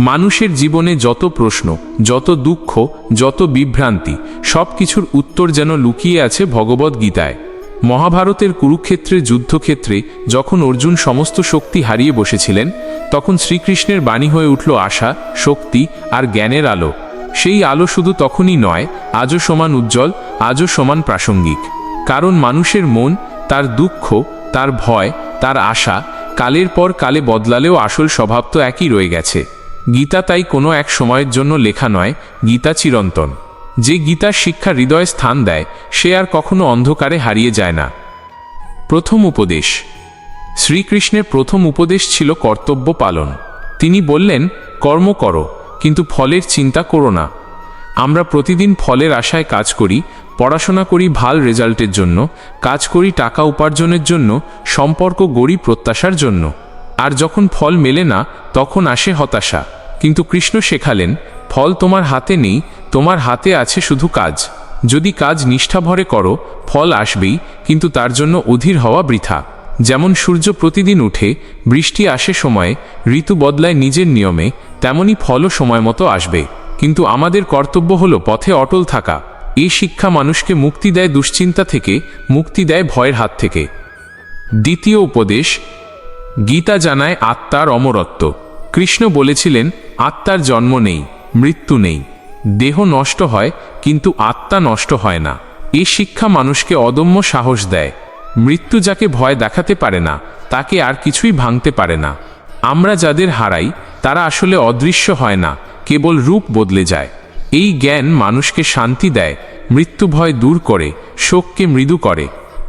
মানুষের জীবনে যত প্রশ্ন, যত দুঃখ, যত বিভ্রান্তি সব কিছুর উত্তর যেন লুকিয়ে আছে ভগবদ গীতায়। মহাভারতের কুরুক্ষেত্রের যুদ্ধক্ষেত্রে যখন অর্জুন সমস্ত শক্তি হারিয়ে বসেছিলেন, তখন শ্রীকৃষ্ণের বাণী হয়ে উঠল আশা, শক্তি আর জ্ঞানের আলো। সেই আলো শুধু তখনই নয়, আজও সমান উজ্জ্বল, আজও সমান প্রাসঙ্গিক। কারণ মানুষের মন, তার দুঃখ, তার ভয়, তার আশা, কালের পর কালে বদলালেও আসল স্বভাব তো একই রয়ে গেছে। গীতা তাই কোনো এক সময়ের জন্য লেখা নয়, গীতা চিরন্তন। যে গীতার শিক্ষা হৃদয়ে স্থান দেয়, সে আর কখনো অন্ধকারে হারিয়ে যায় না। প্রথম উপদেশ। শ্রীকৃষ্ণের প্রথম উপদেশ ছিল কর্তব্য পালন। তিনি বললেন, কর্ম করো, কিন্তু ফলের চিন্তা করো না। আমরা প্রতিদিন ফলের আশায় কাজ করি, পড়াশোনা করি ভালো রেজাল্টের জন্য, কাজ করি টাকা উপার্জনের জন্য, সম্পর্ক গড়ি প্রত্যাশার জন্য। আর যখন ফল মেলে না, তখন আসে হতাশা। কিন্তু কৃষ্ণ শেখালেন, ফল তোমার হাতে নেই, তোমার হাতে আছে শুধু কাজ। যদি কাজ নিষ্ঠাভরে করো, ফল আসবেই, কিন্তু তার জন্য অধীর হওয়া বৃথা। যেমন সূর্য প্রতিদিন উঠে, বৃষ্টি আসে সময়ে, ঋতু বদলায় নিজের নিয়মে, তেমনি ফলও সময় মতো আসবে। কিন্তু আমাদের কর্তব্য হলো পথে অটল থাকা। এই শিক্ষা মানুষকে মুক্তি দেয় দুশ্চিন্তা থেকে, মুক্তি দেয় ভয়ের হাত থেকে। দ্বিতীয় উপদেশ, গীতা জানায় আত্মার অমরত্ব। কৃষ্ণ বলেছিলেন আত্মার জন্ম নেই, মৃত্যু নেই। দেহ নষ্ট হয়, কিন্তু আত্মা নষ্ট হয় না। এই শিক্ষা মানুষকে অদম্য সাহস দেয়। মৃত্যু যাকে ভয় দেখাতে পারে না, তাকে আর কিছুই ভাঙতে পারে না। আমরা যাদের হারাই, তারা আসলে অদৃশ্য হয় না, কেবল রূপ বদলে যায়। এই জ্ঞান মানুষকে শান্তি দেয়, মৃত্যু ভয় দূর করে, শোককে মৃদু করে।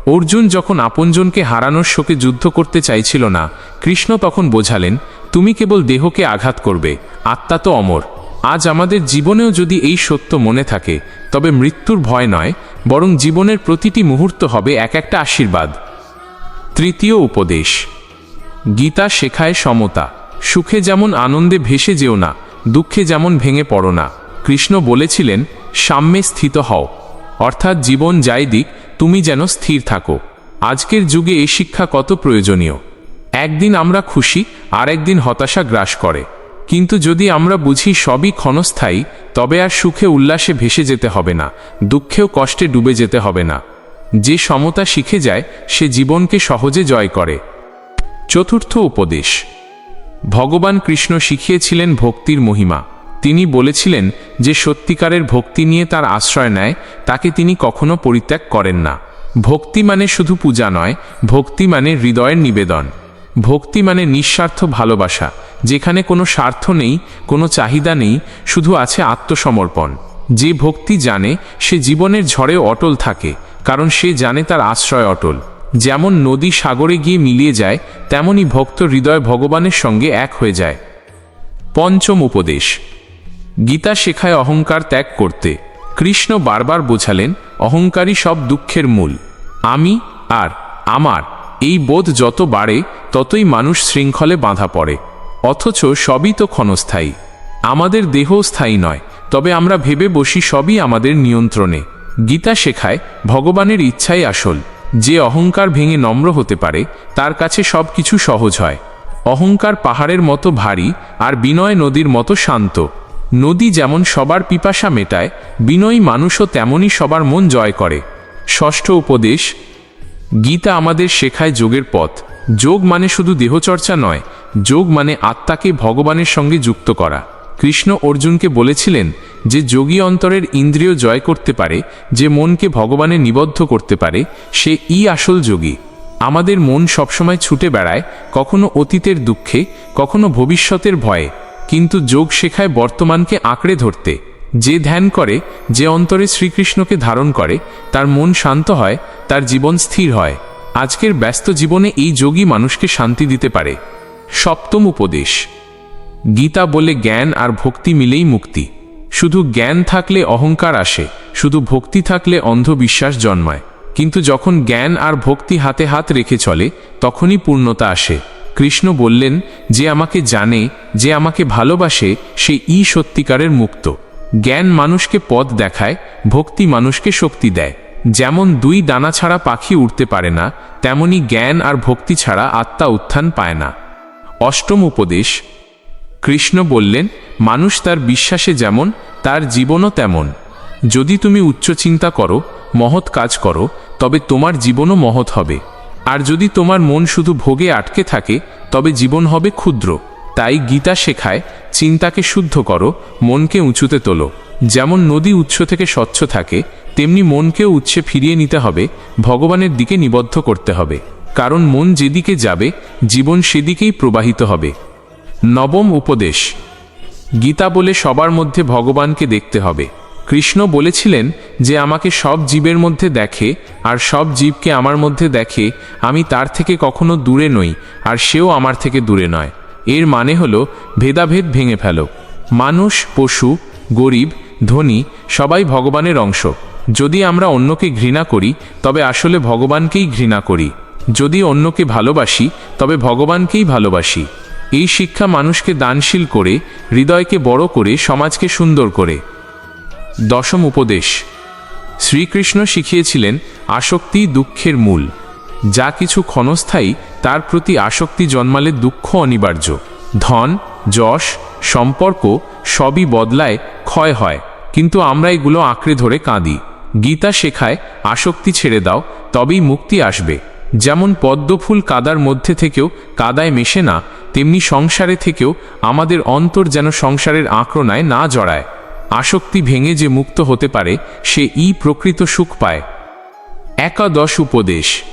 অর্জুন যখন আপনজনকে হারানোর শোকে যুদ্ধ করতে চাইছিল না, কৃষ্ণ তখন বোঝালেন, তুমি কেবল দেহকে আঘাত করবে আত্মা তো অমর। আজ আমাদের জীবনেও যদি এই সত্য মনে থাকে, তবে মৃত্যুর ভয় নয়, বরং জীবনের প্রতিটি মুহূর্ত হবে এক একটা আশীর্বাদ। তৃতীয় উপদেশ। গীতা শেখায় সমতা। সুখে যেমন আনন্দে ভেসে যেও না, দুঃখে যেমন ভেঙে পড়ো না। কৃষ্ণ বলেছিলেন, সাম্যে স্থিত হও। অর্থাৎ জীবন যাই দিক, তুমি যেন স্থির থাকো। আজকের যুগে এই শিক্ষা কত প্রয়োজনীয়। একদিন আমরা খুশি আর একদিন হতাশা গ্রাস করে। কিন্তু যদি আমরা বুঝি সবই ক্ষণস্থায়ী, তবে আর সুখে উল্লাসে ভেসে যেতে হবে না, দুঃখেও কষ্টে ডুবে যেতে হবে না। যে সমতা শিখে যায়, সে জীবনকে সহজে জয় করে। চতুর্থ উপদেশ। ভগবান কৃষ্ণ শিখিয়েছিলেন ভক্তির মহিমা। তিনি বলেছিলেন যে সত্যিকারের ভক্তি নিয়ে তার আশ্রয় নেয়, তাকে তিনি কখনো পরিত্যাগ করেন না। ভক্তি মানে শুধু পূজা নয়, ভক্তি মানে হৃদয়ের নিবেদন। ভক্তি মানে নিঃস্বার্থ ভালোবাসা। যেখানে কোনো স্বার্থ নেই, কোনো চাহিদা নেই, শুধু আছে আত্মসমর্পণ। যে ভক্তি জানে, সে জীবনের ঝড়েও অটল থাকে, কারণ সে জানে তার আশ্রয় অটল। যেমন নদী সাগরে গিয়ে মিলিয়ে যায়, তেমনি ভক্ত হৃদয় ভগবানের সঙ্গে এক হয়ে যায়। পঞ্চম উপদেশ। গীতা শেখায় অহংকার ত্যাগ করতে। কৃষ্ণ বারবার বোঝালেন অহংকারী সব দুঃখের মূল। আমি আর আমার, এই বোধ যত বাড়ে, ততই মানুষ শৃঙ্খলে বাঁধা পড়ে। অথচ সবই তো ক্ষণস্থায়ী। আমাদের দেহ স্থায়ী নয়, তবে আমরা ভেবে বসি সবই আমাদের নিয়ন্ত্রণে। গীতা শেখায়, ভগবানের ইচ্ছাই আসল। যে অহংকার ভেঙে নম্র হতে পারে, তার কাছে সব কিছু সহজ হয়। অহংকার পাহাড়ের মতো ভারী আর বিনয় নদীর মতো শান্ত। নদী যেমন সবার পিপাসা মেটায়, বিনয়ী মানুষও তেমনই সবার মন জয় করে। ষষ্ঠ উপদেশ, গীতা আমাদের শেখায় যোগের পথ। যোগ মানে শুধু দেহচর্চা নয়, যোগ মানে আত্মাকে ভগবানের সঙ্গে যুক্ত করা। কৃষ্ণ অর্জুনকে বলেছিলেন যে যোগী অন্তরের ইন্দ্রিয় জয় করতে পারে, যে মনকে ভগবানে নিবদ্ধ করতে পারে, সে ই আসল যোগী। আমাদের মন সবসময় ছুটে বেড়ায়, কখনো অতীতের দুঃখে, কখনো ভবিষ্যতের ভয়ে, কিন্তু যোগ শেখায় বর্তমানকে আঁকড়ে ধরতে। যে ধ্যান করে, যে অন্তরে শ্রীকৃষ্ণকে ধারণ করে, তার মন শান্ত হয়, তার জীবন স্থির হয়। আজকের ব্যস্ত জীবনে এই যোগী মানুষকে শান্তি দিতে পারে। সপ্তম উপদেশ। গীতা বলে জ্ঞান আর ভক্তি মিলেই মুক্তি। শুধু জ্ঞান থাকলে অহংকার আসে, শুধু ভক্তি থাকলে অন্ধবিশ্বাস জন্মায়। কিন্তু যখন জ্ঞান আর ভক্তি হাতে হাত রেখে চলে, তখনই পূর্ণতা আসে। কৃষ্ণ বললেন, যে আমাকে জানে, যে আমাকে ভালোবাসে, সে ই সত্যিকারের মুক্ত। জ্ঞান মানুষকে পথ দেখায়, ভক্তি মানুষকে শক্তি দেয়। যেমন দুই দানা ছাড়া পাখি উঠতে পারে না, তেমনি জ্ঞান আর ভক্তি ছাড়া আত্মা উত্থান পায় না। অষ্টম উপদেশ, কৃষ্ণ বললেন, মানুষ তার বিশ্বাসে যেমন, তার জীবনও তেমন। যদি তুমি উচ্চ চিন্তা করো, মহৎ কাজ করো, তবে তোমার জীবনও মহৎ হবে। আর যদি তোমার মন শুধু ভোগে আটকে থাকে, তবে জীবন হবে ক্ষুদ্র। তাই গীতা শেখায়, চিন্তাকে শুদ্ধ করো, মনকে উঁচুতে তোলো। যেমন নদী উৎস থেকে স্বচ্ছ থাকে, তেমনি মনকেও উৎসে ফিরিয়ে নিতে হবে, ভগবানের দিকে নিবদ্ধ করতে হবে। কারণ মন যেদিকে যাবে, জীবন সেদিকেই প্রবাহিত হবে। নবম উপদেশ, গীতা বলে সবার মধ্যে ভগবানকে দেখতে হবে। কৃষ্ণ বলেছিলেন যে, আমাকে সব জীবের মধ্যে দেখে, আর সব জীবকে আমার মধ্যে দেখে, আমি তার থেকে কখনো দূরে নই, আর সেও আমার থেকে দূরে নয়। এর মানে হলো ভেদাভেদ ভেঙে ফেলো। মানুষ, পশু, গরিব, ধনী সবাই ভগবানের অংশ। যদি আমরা অন্যকে ঘৃণা করি, তবে আসলে ভগবানকেই ঘৃণা করি। যদি অন্যকে ভালোবাসি, তবে ভগবানকেই ভালোবাসি। এই শিক্ষা মানুষকে দানশীল করে, হৃদয়কে বড় করে, সমাজকে সুন্দর করে। দশম উপদেশ। শ্রীকৃষ্ণ শিখিয়েছিলেন, আসক্তি দুঃখের মূল। যা কিছু ক্ষণস্থায়ী তার প্রতি আসক্তি জন্মালে দুঃখ অনিবার্য। ধন, যশ, সম্পর্ক সবই বদলায়, ক্ষয় হয়। কিন্তু আমরা এগুলো আঁকড়ে ধরে কাঁদি। গীতা শেখায়, আসক্তি ছেড়ে দাও, তবেই মুক্তি আসবে। যেমন পদ্মফুল কাদার মধ্যে থেকেও কাদায় মেশে না, তেমনি সংসারে থেকেও আমাদের অন্তর যেন সংসারের আঁকড়নায় না জড়ায়। আসক্তি ভেঙে যে মুক্ত হতে পারে, সে ই প্রকৃত সুখ পায়। একাদশ উপদেশ।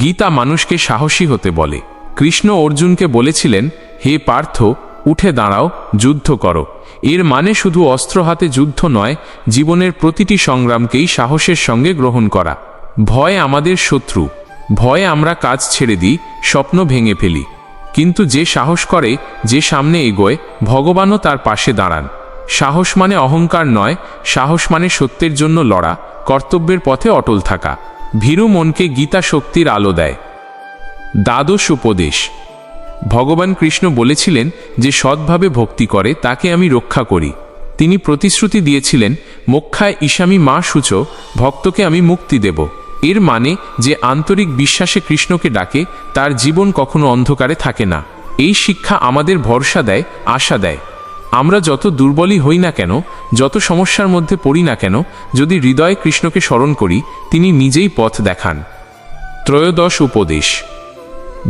গীতা মানুষকে সাহসী হতে বলে। কৃষ্ণ অর্জুনকে বলেছিলেন, হে পার্থ, উঠে দাঁড়াও, যুদ্ধ করো। এর মানে শুধু অস্ত্র হাতে যুদ্ধ নয়, জীবনের প্রতিটি সংগ্রামকেই সাহসের সঙ্গে গ্রহণ করা। ভয় আমাদের শত্রু। ভয়ে আমরা কাজ ছেড়ে দিই, স্বপ্ন ভেঙে ফেলি। কিন্তু যে সাহস করে, যে সামনে এগোয়, ভগবানও তার পাশে দাঁড়ান। সাহস মানে অহংকার নয়, সাহস মানে সত্যের জন্য লড়া, কর্তব্যের পথে অটল থাকা। ভীরু মনকে গীতা শক্তির আলো দেয়। দ্বাদশ উপদেশ। ভগবান কৃষ্ণ বলেছিলেন যে সৎভাবে ভক্তি করে, তাকে আমি রক্ষা করি। তিনি প্রতিশ্রুতি দিয়েছিলেন, মোক্ষায় ঈশামি মা সূচ, ভক্তকে আমি মুক্তি দেব। এর মানে যে আন্তরিক বিশ্বাসে কৃষ্ণকে ডাকে, তার জীবন কখনো অন্ধকারে থাকে না। এই শিক্ষা আমাদের ভরসা দেয়, আশা দেয়। আমরা যত দুর্বলই হই না কেন, যত সমস্যার মধ্যে পড়ি না কেন, যদি হৃদয়ে কৃষ্ণকে স্মরণ করি, তিনি নিজেই পথ দেখান। ত্রয়োদশ উপদেশ।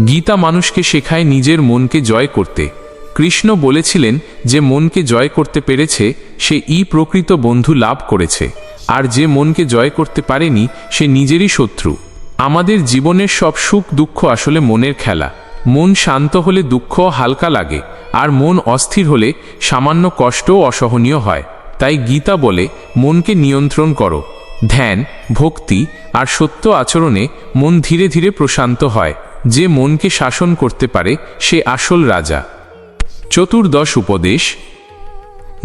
গীতা মানুষকে শেখায় নিজের মনকে জয় করতে। কৃষ্ণ বলেছিলেন যে মনকে জয় করতে পেরেছে, সে ই প্রকৃত বন্ধু লাভ করেছে, আর যে মনকে জয় করতে পারেনি, সে নিজেরই শত্রু। আমাদের জীবনের সব সুখ দুঃখ আসলে মনের খেলা। মন শান্ত হলে দুঃখ হালকা লাগে আর মন অস্থির হলে সামান্য কষ্টও অসহনীয় হয়। তাই গীতা বলে, মনকে নিয়ন্ত্রণ করো। ধ্যান, ভক্তি আর সত্য আচরণে মন ধীরে ধীরে প্রশান্ত হয়। যে মনকে শাসন করতে পারে, সে আসল রাজা। চতুর্দশ উপদেশ।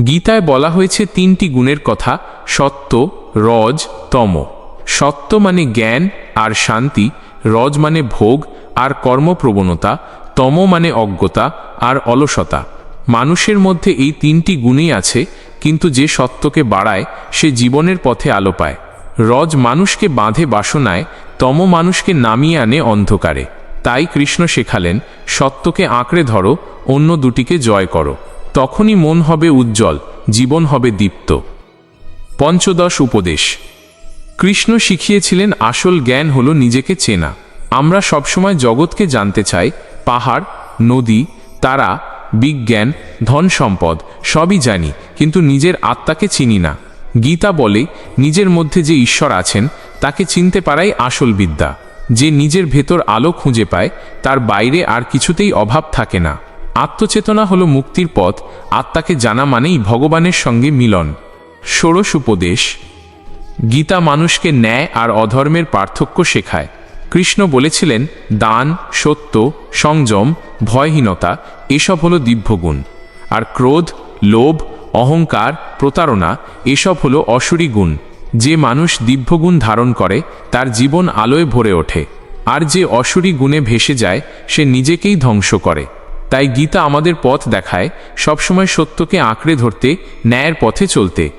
গীতায় বলা হয়েছে তিনটি গুণের কথা, সত্য, রজ, তম। সত্য মানে জ্ঞান আর শান্তি, রজ মানে ভোগ আর কর্মপ্রবণতা তম মানে অজ্ঞতা আর অলসতা। মানুষের মধ্যে এই তিনটি গুণই আছে, কিন্তু যে সত্যকে বাড়ায়, সে জীবনের পথে আলো পায়। রজ মানুষকে বাঁধে বাসনায়, তম মানুষকে নামিয়ে আনে অন্ধকারে। তাই কৃষ্ণ শেখালেন, সত্যকে আঁকড়ে ধরো, অন্য দুটিকে জয় করো। তখনই মন হবে উজ্জ্বল, জীবন হবে দীপ্ত। পঞ্চদশ উপদেশ। কৃষ্ণ শিখিয়েছিলেন, আসল জ্ঞান হলো নিজেকে চেনা। আমরা সবসময় জগৎকে জানতে চাই পাহাড়, নদী, তারা, বিজ্ঞান, ধন সম্পদ, সবই জানি, কিন্তু নিজের আত্মাকে চিনি না। গীতা বলে, নিজের মধ্যে যে ঈশ্বর আছেন, তাকে চিনতে পারাই আসল বিদ্যা। যে নিজের ভেতর আলো খুঁজে পায়, তার বাইরে আর কিছুতেই অভাব থাকে না। আত্মচেতনা হলো মুক্তির পথ, আত্মাকে জানা মানেই ভগবানের সঙ্গে মিলন। ষোড়শ উপদেশ, গীতা মানুষকে ন্যায় আর অধর্মের পার্থক্য শেখায়। কৃষ্ণ বলেছিলেন, দান, সত্য, সংযম, ভয়হীনতা, এসব হলো দিব্যগুণ। আর ক্রোধ, লোভ, অহংকার, প্রতারণা, এসব হলো অসুরী গুণ। যে মানুষ দিব্যগুণ ধারণ করে, তার জীবন আলোয় ভরে ওঠে। আর যে অসুরী গুণে ভেসে যায়, সে নিজেকেই ধ্বংস করে। তাই গীতা আমাদের পথ দেখায়, সবসময় সত্যকে আঁকড়ে ধরতে, ন্যায়ের পথে চলতে।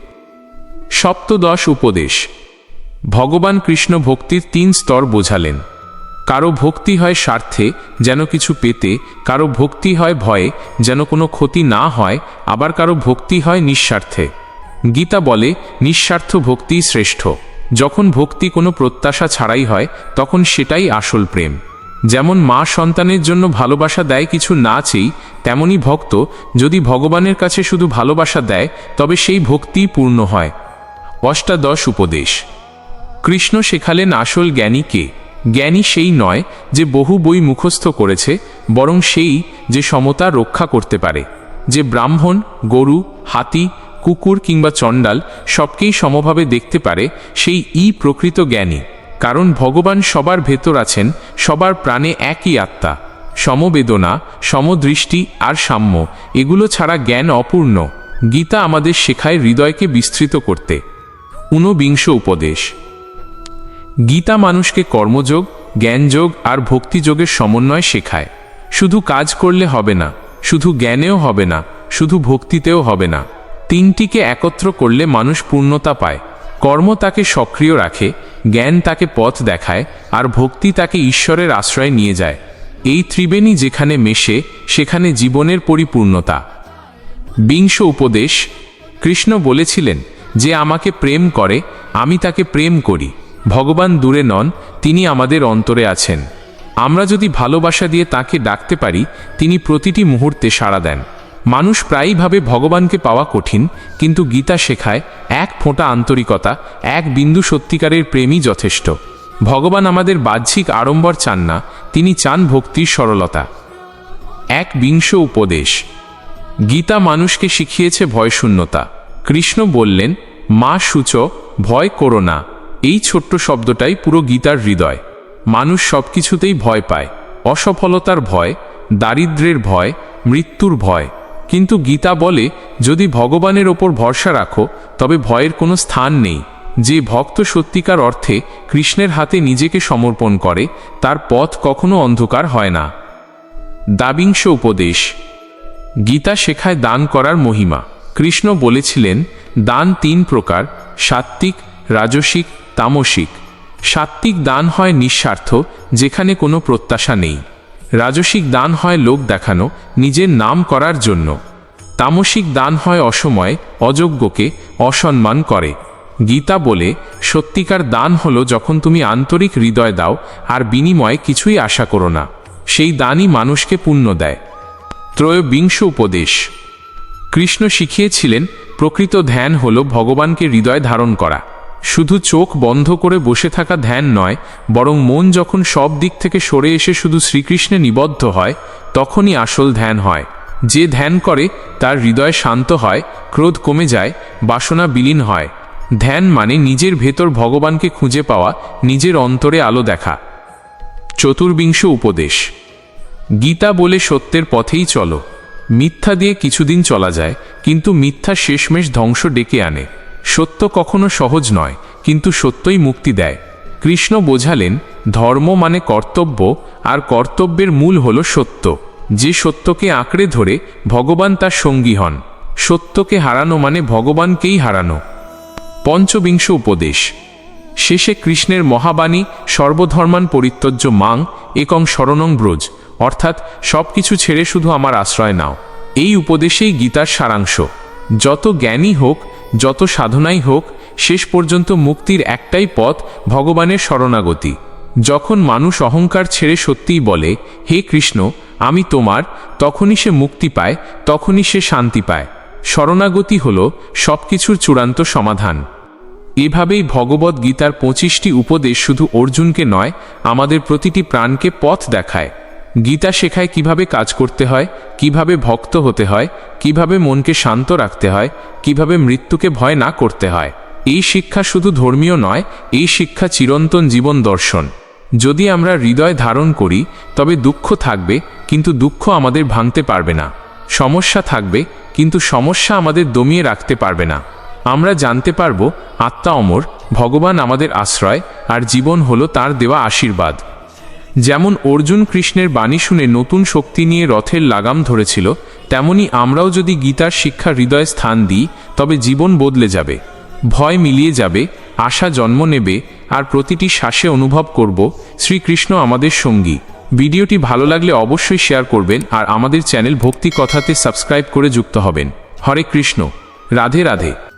সপ্তদশ উপদেশ। ভগবান কৃষ্ণ ভক্তির তিন স্তর বোঝালেন। কারও ভক্তি হয় স্বার্থে, যেন কিছু পেতে, কারও ভক্তি হয় ভয়ে, যেন কোনো ক্ষতি না হয়, আবার কারও ভক্তি হয় নিঃস্বার্থে। গীতা বলে, নিঃস্বার্থ ভক্তিই শ্রেষ্ঠ। যখন ভক্তি কোনো প্রত্যাশা ছাড়াই হয়, তখন সেটাই আসল প্রেম। যেমন মা সন্তানের জন্য ভালোবাসা দেয় কিছু না চেয়েই, তেমনি ভক্ত, যদি ভগবানের কাছে শুধু ভালোবাসা দেয়, তবে সেই ভক্তিই পূর্ণ হয়। অষ্টাদশ উপদেশ। কৃষ্ণ শেখালেন আসল জ্ঞানী কে? জ্ঞানী সেই নয় যে বহু বই মুখস্থ করেছে, বরং সেই যে সমতা রক্ষা করতে পারে। যে ব্রাহ্মণ, গরু, হাতি, কুকুর কিংবা চণ্ডাল সবকেই সমভাবে দেখতে পারে, সেই ই প্রকৃত জ্ঞানী। কারণ ভগবান সবার ভেতর আছেন, সবার প্রাণে একই আত্মা। সমবেদনা, সমদৃষ্টি আর সাম্য, এগুলো ছাড়া জ্ঞান অপূর্ণ। গীতা আমাদের শেখায় হৃদয়কে বিস্তৃত করতে। ঊনবিংশ উপদেশ। গীতা মানুষকে কর্মযোগ, জ্ঞানযোগ আর ভক্তিযোগের সমন্বয় শেখায়। শুধু কাজ করলে হবে না, শুধু জ্ঞানেও হবে না, শুধু ভক্তিতেও হবে না। তিনটিকে একত্র করলে মানুষ পূর্ণতা পায়। কর্ম তাকে সক্রিয় রাখে, জ্ঞান তাকে পথ দেখায় আর ভক্তি তাকে ঈশ্বরের আশ্রয় নিয়ে যায়। এই ত্রিবেণী যেখানে মেশে, সেখানে জীবনের পরিপূর্ণতা। বিংশ উপদেশ, কৃষ্ণ বলেছিলেন যে, আমাকে প্রেম করে, আমি তাকে প্রেম করি। ভগবান দূরে নন, তিনি আমাদের অন্তরে আছেন। আমরা যদি ভালোবাসা দিয়ে তাকে ডাকতে পারি, তিনি প্রতিটি মুহূর্তে সাড়া দেন। মানুষ প্রায়ই ভাবে ভগবানকে পাওয়া কঠিন, কিন্তু গীতা শেখায় এক ফোঁটা আন্তরিকতা, এক বিন্দু সত্যিকারের প্রেমই যথেষ্ট। ভগবান আমাদের বাহ্যিক আড়ম্বর চান না, তিনি চান ভক্তির সরলতা। এক বিংশ উপদেশ। গীতা মানুষকে শিখিয়েছে ভয়শূন্যতা। কৃষ্ণ বললেন, মা, সূচ, ভয় করো না। এই ছোট্ট শব্দটাই পুরো গীতার হৃদয়। মানুষ সব কিছুতেই ভয় পায়। অসফলতার ভয়, দারিদ্রের ভয়, মৃত্যুর ভয়। কিন্তু গীতা বলে, যদি ভগবানের ওপর ভরসা রাখো, তবে ভয়ের কোনো স্থান নেই। যে ভক্ত সত্যিকার অর্থে কৃষ্ণের হাতে নিজেকে সমর্পণ করে, তার পথ কখনো অন্ধকার হয় না। দাবিংশ উপদেশ। গীতা শেখায় দান করার মহিমা। কৃষ্ণ বলেছিলেন, দান তিন প্রকার, সাত্ত্বিক রাজসিক, তামসিক। সাত্ত্বিক দান হয় নিঃস্বার্থ, যেখানে কোনো প্রত্যাশা নেই। রাজসিক দান হয় লোক দেখানো, নিজের নাম করার জন্য। তামসিক দান হয় অসময়, অযোগ্যকে অসম্মান করে। গীতা বলে, সত্যিকার দান হলো যখন তুমি আন্তরিক হৃদয় দাও, আর বিনিময়ে কিছুই আশা করো না। সেই দানই মানুষকে পুণ্য দেয়। ত্রয়োবিংশ উপদেশ। কৃষ্ণ শিখিয়েছিলেন, প্রকৃত ধ্যান হল ভগবানকে হৃদয় ধারণ করা। শুধু চোখ বন্ধ করে বসে থাকা ধ্যান নয়, বরং মন যখন সব দিক থেকে সরে এসে শুধু শ্রীকৃষ্ণে নিবদ্ধ হয়, তখনই আসল ধ্যান হয়। যে ধ্যান করে, তার হৃদয় শান্ত হয়, ক্রোধ কমে যায়, বাসনা বিলীন হয়। ধ্যান মানে নিজের ভেতর ভগবানকে খুঁজে পাওয়া, নিজের অন্তরে আলো দেখা। চতুর্বিংশ উপদেশ। গীতা বলে সত্যের পথেই চলো। মিথ্যা দিয়ে কিছুদিন চলা যায়, কিন্তু মিথ্যা শেষমেশ ধ্বংস ডেকে আনে। সত্য কখনো সহজ নয়, কিন্তু সত্যই মুক্তি দেয়। কৃষ্ণ বোঝালেন, ধর্ম মানে কর্তব্য, আর কর্তব্যের মূল হল সত্য। যে সত্যকে আঁকড়ে ধরে, ভগবান তার সঙ্গী হন। সত্যকে হারানো মানে ভগবানকেই হারানো। পঞ্চবিংশ উপদেশ। শেষে কৃষ্ণের মহাবাণী, সর্বধর্মান পরিত্যজ্য মাং, একং শরণং ব্রজ, অর্থাৎ সব কিছু ছেড়ে শুধু আমার আশ্রয় নাও। এই উপদেশেই গীতার সারাংশ। যত জ্ঞানী হোক যত সাধনাই হোক, শেষ পর্যন্ত মুক্তির একটাই পথ ভগবানের শরণাগতি। যখন মানুষ অহংকার ছেড়ে সত্যিই বলে, হে কৃষ্ণ, আমি তোমার তখনই সে মুক্তি পায়, তখনই সে শান্তি পায়। শরণাগতি হল সব কিছুর চূড়ান্ত সমাধান। এভাবেই ভগবত গীতার পঁচিশটি উপদেশ শুধু অর্জুনকে নয়, আমাদের প্রতিটি প্রাণকে পথ দেখায়। গীতা শেখায় কীভাবে কাজ করতে হয়, কীভাবে ভক্ত হতে হয়, কীভাবে মনকে শান্ত রাখতে হয়, কীভাবে মৃত্যুকে ভয় না করতে হয়। এই শিক্ষা শুধু ধর্মীয় নয়, এই শিক্ষা চিরন্তন জীবন দর্শন। যদি আমরা হৃদয় ধারণ করি, তবে দুঃখ থাকবে, কিন্তু দুঃখ আমাদের ভাঙতে পারবে না। সমস্যা থাকবে, কিন্তু সমস্যা আমাদের দমিয়ে রাখতে পারবে না। আমরা জানতে পারব, আত্মা অমর, ভগবান আমাদের আশ্রয়, আর জীবন হলো তার দেওয়া আশীর্বাদ। যেমন অর্জুন কৃষ্ণের বাণী শুনে নতুন শক্তি নিয়ে রথের লাগাম ধরেছিল, তেমনি আমরাও যদি গীতার শিক্ষা হৃদয়ে স্থান দিই, তবে জীবন বদলে যাবে। ভয় মিলিয়ে যাবে, আশা জন্ম নেবে, আর প্রতিটি শ্বাসে অনুভব করব, শ্রীকৃষ্ণ আমাদের সঙ্গী। ভিডিওটি ভালো লাগলে অবশ্যই শেয়ার করবেন, আর আমাদের চ্যানেল ভক্তি কথাতে সাবস্ক্রাইব করে যুক্ত হবেন। হরে কৃষ্ণ। রাধে রাধে।